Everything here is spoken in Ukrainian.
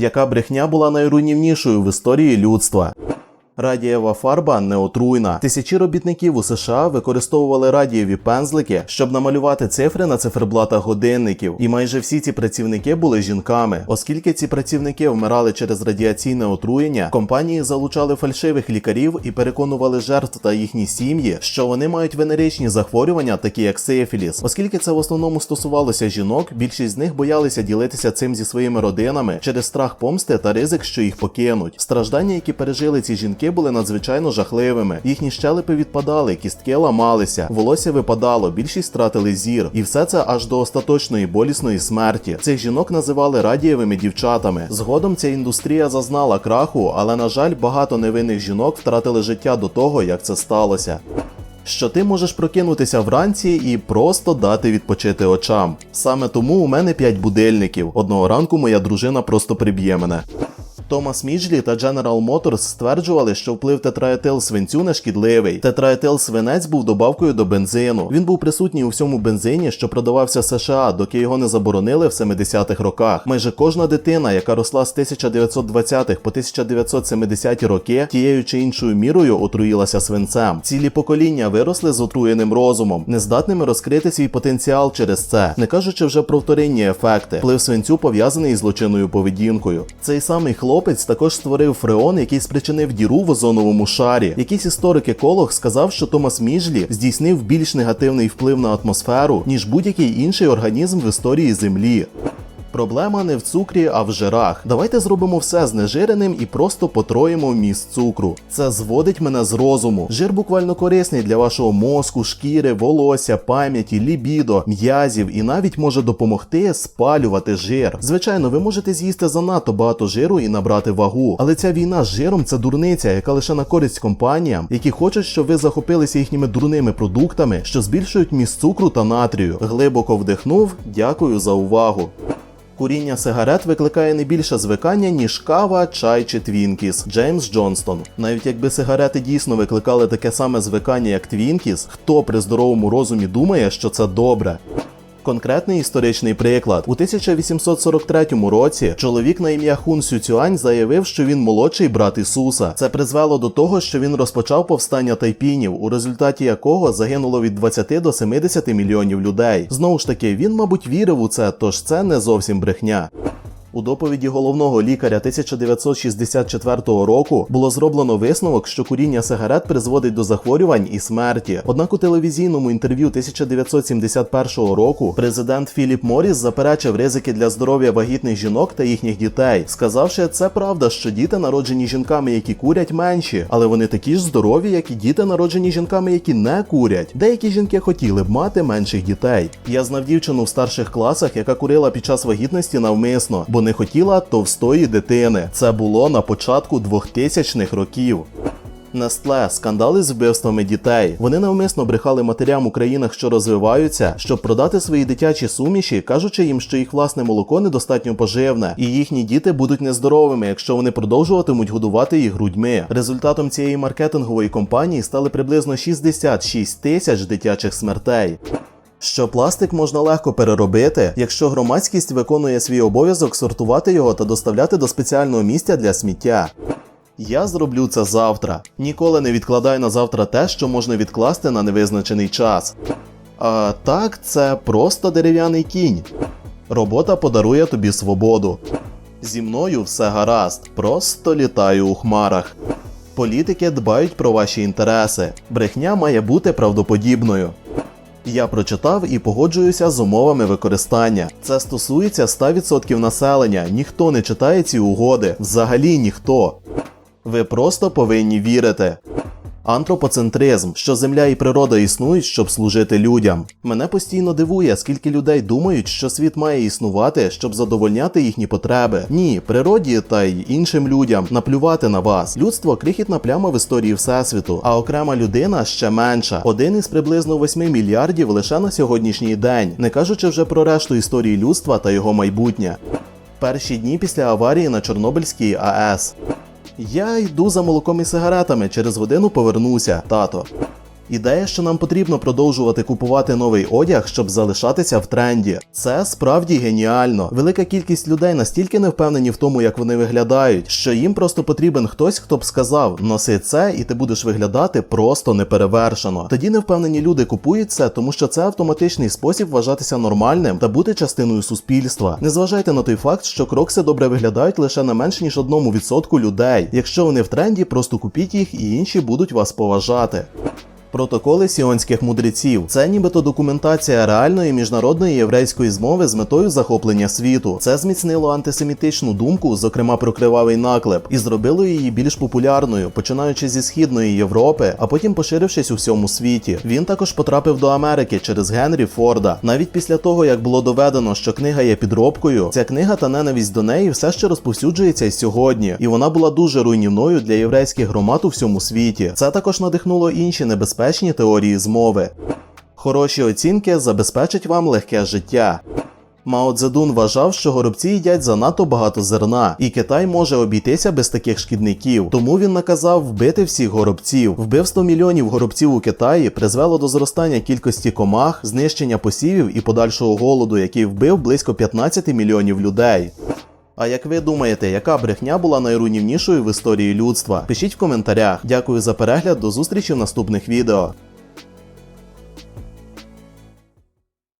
Яка брехня була найруйнівнішою в історії людства? Радієва фарба не отруйна. Тисячі робітників у США використовували радієві пензлики, щоб намалювати цифри на циферблатах годинників. І майже всі ці працівники були жінками. Оскільки ці працівники вмирали через радіаційне отруєння, компанії залучали фальшивих лікарів і переконували жертв та їхні сім'ї, що вони мають венеричні захворювання, такі як сифіліс. Оскільки це в основному стосувалося жінок, більшість з них боялися ділитися цим зі своїми родинами через страх помсти та ризик, що їх покинуть. Страждання, які пережили ці жінки, були надзвичайно жахливими. Їхні щелепи відпадали, кістки ламалися, волосся випадало, більшість втратили зір, і все це аж до остаточної болісної смерті. Цих жінок називали радієвими дівчатами. Згодом ця індустрія зазнала краху, але на жаль, багато невинних жінок втратили життя до того, як це сталося. Що ти можеш прокинутися вранці і просто дати відпочити очам. Саме тому у мене 5 будильників. Одного ранку моя дружина просто приб'є мене. Томас Міджлі та General Motors стверджували, що вплив тетраетил свинцю не шкідливий. Тетраетил свинець був добавкою до бензину. Він був присутній у всьому бензині, що продавався США, доки його не заборонили в 70-х роках. Майже кожна дитина, яка росла з 1920-х по 1970-ті роки, тією чи іншою мірою отруїлася свинцем. Цілі покоління виросли з отруєним розумом, нездатними розкрити свій потенціал через це, не кажучи вже про вторинні ефекти. Вплив свинцю пов'язаний із злочинною поведінкою. Цей самий хлопець також створив фреон, який спричинив діру в озоновому шарі. Якийсь історик еколог сказав, що Томас Міжлі здійснив більш негативний вплив на атмосферу, ніж будь-який інший організм в історії Землі. Проблема не в цукрі, а в жирах. Давайте зробимо все знежиреним і просто потроїмо вміст цукру. Це зводить мене з розуму. Жир буквально корисний для вашого мозку, шкіри, волосся, пам'яті, лібідо, м'язів і навіть може допомогти спалювати жир. Звичайно, ви можете з'їсти занадто багато жиру і набрати вагу, але ця війна з жиром це дурниця, яка лише на користь компаніям, які хочуть, щоб ви захопилися їхніми дурними продуктами, що збільшують міст цукру та натрію. Глибоко вдихнув. Дякую за увагу. Куріння сигарет викликає не більше звикання, ніж кава, чай чи твінкіс. Джеймс Джонстон. Навіть якби сигарети дійсно викликали таке саме звикання, як твінкіс, хто при здоровому розумі думає, що це добре? Конкретний історичний приклад. У 1843 році чоловік на ім'я Хун Сюцюань заявив, що він молодший брат Ісуса. Це призвело до того, що він розпочав повстання тайпінів, у результаті якого загинуло від 20 до 70 мільйонів людей. Знову ж таки, він, мабуть, вірив у це, тож це не зовсім брехня. У доповіді головного лікаря 1964 року було зроблено висновок, що куріння сигарет призводить до захворювань і смерті. Однак у телевізійному інтерв'ю 1971 року президент Філіп Моріс заперечив ризики для здоров'я вагітних жінок та їхніх дітей, сказавши, це правда, що діти, народжені жінками, які курять, менші, але вони такі ж здорові, як і діти, народжені жінками, які не курять. Деякі жінки хотіли б мати менших дітей. Я знав дівчину в старших класах, яка курила під час вагітності навмисно, бо не хотіла товстої дитини. Це було на початку 2000-х років. Нестле скандали з вбивствами дітей. Вони навмисно брехали матерям у країнах, що розвиваються, щоб продати свої дитячі суміші, кажучи їм, що їх власне молоко недостатньо поживне, і їхні діти будуть нездоровими, якщо вони продовжуватимуть годувати їх грудьми. Результатом цієї маркетингової кампанії стали приблизно 66 тисяч дитячих смертей. Що пластик можна легко переробити, якщо громадськість виконує свій обов'язок сортувати його та доставляти до спеціального місця для сміття. Я зроблю це завтра. Ніколи не відкладай на завтра те, що можна відкласти на невизначений час. А так, це просто дерев'яний кінь. Робота подарує тобі свободу. Зі мною все гаразд, просто літаю у хмарах. Політики дбають про ваші інтереси. Брехня має бути правдоподібною. Я прочитав і погоджуюся з умовами використання. Це стосується 100% населення. Ніхто не читає ці угоди. Взагалі ніхто. Ви просто повинні вірити. Антропоцентризм, що земля і природа існують, щоб служити людям. Мене постійно дивує, скільки людей думають, що світ має існувати, щоб задовольняти їхні потреби. Ні, природі та й іншим людям наплювати на вас. Людство крихітна пляма в історії всесвіту, а окрема людина ще менша. Один із приблизно 8 мільярдів лише на сьогоднішній день, не кажучи вже про решту історії людства та його майбутнє. Перші дні після аварії на Чорнобильській АЕС. Я йду за молоком і сигаретами, через годину повернуся, тато. Ідея, що нам потрібно продовжувати купувати новий одяг, щоб залишатися в тренді. Це справді геніально. Велика кількість людей настільки не впевнені в тому, як вони виглядають, що їм просто потрібен хтось, хто б сказав: носи це, і ти будеш виглядати просто неперевершено. Тоді невпевнені люди купують це, тому що це автоматичний спосіб вважатися нормальним та бути частиною суспільства. Не зважайте на той факт, що крокси добре виглядають лише на менш ніж одному відсотку людей. Якщо вони в тренді, просто купіть їх і інші будуть вас поважати. Протоколи сіонських мудреців це нібито документація реальної міжнародної єврейської змови з метою захоплення світу. Це зміцнило антисемітичну думку, зокрема про кривавий наклеп, і зробило її більш популярною, починаючи зі східної Європи, а потім поширившись у всьому світі. Він також потрапив до Америки через Генрі Форда. Навіть після того, як було доведено, що книга є підробкою, ця книга та ненависть до неї все ще розповсюджується й сьогодні, і вона була дуже руйнівною для єврейських громад у всьому світі. Це також надихнуло інші небезпечні теорії змови. Хороші оцінки забезпечать вам легке життя. Мао Цзедун вважав, що горобці їдять занадто багато зерна, і Китай може обійтися без таких шкідників. Тому він наказав вбити всіх горобців. Вбивство мільйонів горобців у Китаї призвело до зростання кількості комах, знищення посівів і подальшого голоду, який вбив близько 15 мільйонів людей. А як ви думаєте, яка брехня була найруйнівнішою в історії людства? Пишіть в коментарях. Дякую за перегляд, до зустрічі в наступних відео.